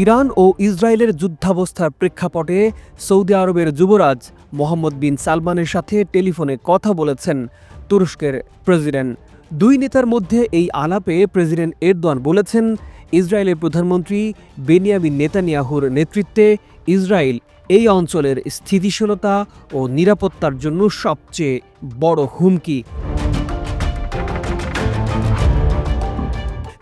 Iran ও ইসরায়েলের যুদ্ধাবস্থার প্রেক্ষাপটে Saudi আরবের যুবরাজ মোহাম্মদ বিন সালমানের সাথে টেলিফোনে কথা বলেছেন তুরস্কের প্রেসিডেন্ট। দুই নেতার মধ্যে এই আলাপে প্রেসিডেন্ট এরদোয়ান বলেছেন, ইসরায়েলের প্রধানমন্ত্রী বেনিয়ামিন নেতানিয়াহুর নেতৃত্বে ইসরায়েল এই অঞ্চলের স্থিতিশীলতা ও নিরাপত্তার জন্য সবচেয়ে বড় হুমকি।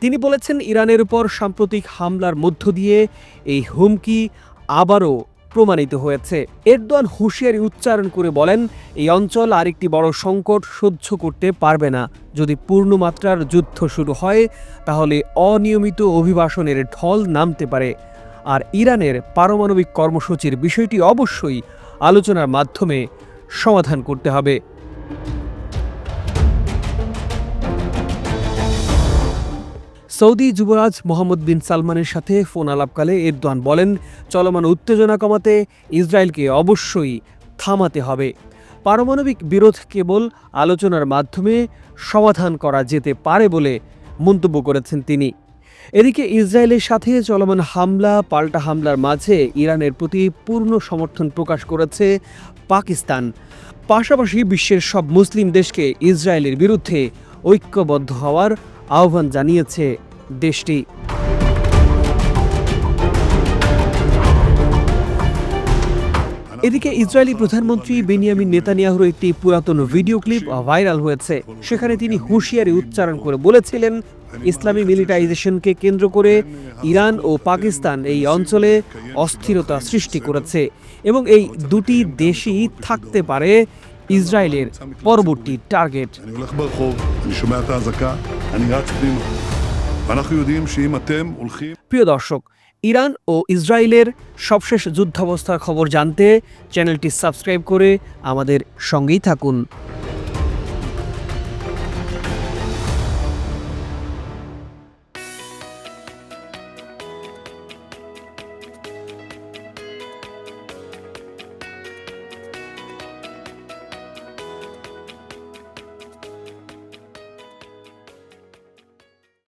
তিনি বলেছেন, ইরানের উপর সাম্প্রতিক হামলার মধ্য দিয়ে এই হুমকি আবারও প্রমাণিত হয়েছে। এরদোয়ান হুঁশিয়ারি উচ্চারণ করে বলেন, এই অঞ্চল আরেকটি বড় সংকট সহ্য করতে পারবে না। যদি পূর্ণমাত্রার যুদ্ধ শুরু হয়, তাহলে অনিয়মিত অভিবাসনের ঢল নামতে পারে। আর ইরানের পারমাণবিক কর্মসূচির বিষয়টি অবশ্যই আলোচনার মাধ্যমে সমাধান করতে হবে। সৌদি যুবরাজ মোহাম্মদ বিন সালমানের সাথে ফোন আলাপকালে এরদোয়ান বলেন, চলমান উত্তেজনা কমাতে ইসরায়েলকে অবশ্যই থামাতে হবে। পারমাণবিক বিরোধ কেবল আলোচনার মাধ্যমে সমাধান করা যেতে পারে বলে মন্তব্য করেছেন তিনি। এদিকে ইসরায়েলের সাথে চলমান হামলা, পাল্টা হামলার মাঝে ইরানের প্রতি পূর্ণ সমর্থন প্রকাশ করেছে পাকিস্তান। পাশাপাশি বিশ্বের সব মুসলিম দেশকে ইসরায়েলের বিরুদ্ধে ঐক্যবদ্ধ হওয়ার আহ্বান জানিয়েছে দেশটি। এদিকে ইসরায়েলি প্রধানমন্ত্রী বেনিয়ামিন নেতানিয়াহুর একটি পুরাতন ভিডিও ক্লিপ ভাইরাল হয়েছে। সেখানে তিনি হুঁশিয়ারি উচ্চারণ করে বলেছিলেন, ইসলামী মিলিটাইজেশনকে কেন্দ্র করে ইরান ও পাকিস্তান এই অঞ্চলে অস্থিরতা সৃষ্টি করেছে এবং এই দুটি দেশই থাকতে পারে ইসরায়েলের পরবর্তী টার্গেট প্রিয় দর্শক ইরান ও ইসরায়েলের সবশেষ যুদ্ধাবস্থার খবর জানতে চ্যানেলটি সাবস্ক্রাইব করে আমাদের সঙ্গেই থাকুন।